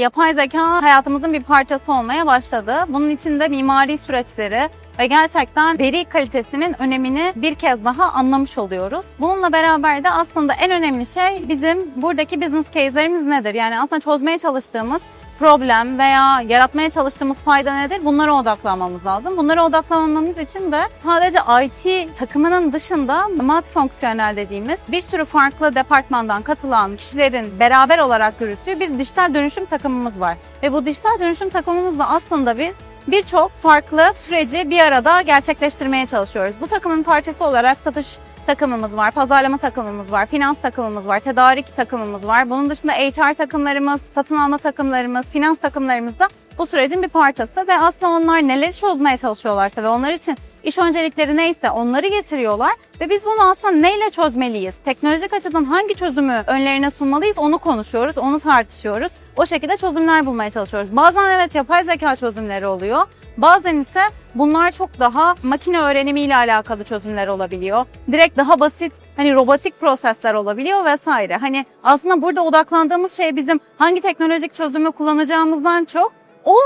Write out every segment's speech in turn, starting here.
Yapay zeka hayatımızın bir parçası olmaya başladı. Bunun içinde mimari süreçleri ve gerçekten veri kalitesinin önemini bir kez daha anlamış oluyoruz. Bununla beraber de aslında en önemli şey bizim buradaki business case'lerimiz nedir? Yani aslında çözmeye çalıştığımız problem veya yaratmaya çalıştığımız fayda nedir? Bunlara odaklanmamız lazım. Bunlara odaklanmamız için de sadece IT takımının dışında multifonksiyonel dediğimiz bir sürü farklı departmandan katılan kişilerin beraber olarak yürüttüğü bir dijital dönüşüm takımımız var. Ve bu dijital dönüşüm takımımızla aslında biz birçok farklı süreci bir arada gerçekleştirmeye çalışıyoruz. Bu takımın parçası olarak satış takımımız var, pazarlama takımımız var, finans takımımız var, tedarik takımımız var. Bunun dışında HR takımlarımız, satın alma takımlarımız, finans takımlarımız da bu sürecin bir parçası ve aslında onlar neleri çözmeye çalışıyorlarsa ve onlar için iş öncelikleri neyse onları getiriyorlar ve biz bunu aslında neyle çözmeliyiz? Teknolojik açıdan hangi çözümü önlerine sunmalıyız onu konuşuyoruz, onu tartışıyoruz. O şekilde çözümler bulmaya çalışıyoruz. Bazen evet yapay zeka çözümleri oluyor. Bazen ise bunlar çok daha makine öğrenimiyle alakalı çözümler olabiliyor. Direkt daha basit hani robotik prosesler olabiliyor vesaire. Hani aslında burada odaklandığımız şey bizim hangi teknolojik çözümü kullanacağımızdan çok o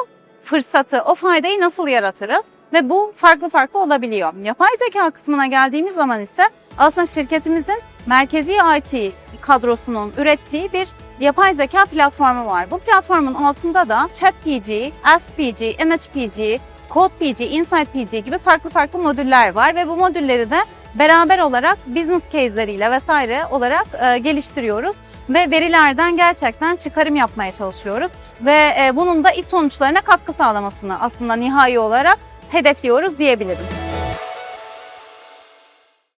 fırsatı, o faydayı nasıl yaratırız? Ve bu farklı farklı olabiliyor. Yapay zeka kısmına geldiğimiz zaman ise aslında şirketimizin merkezi IT kadrosunun ürettiği bir yapay zeka platformu var. Bu platformun altında da ChatPG, AskPG, ImagePG, CodePG, InsightPG gibi farklı farklı modüller var ve bu modülleri de beraber olarak business case'leriyle vesaire olarak e, geliştiriyoruz ve verilerden gerçekten çıkarım yapmaya çalışıyoruz ve e, bunun da iş sonuçlarına katkı sağlamasını aslında nihai olarak hedefliyoruz diyebilirim.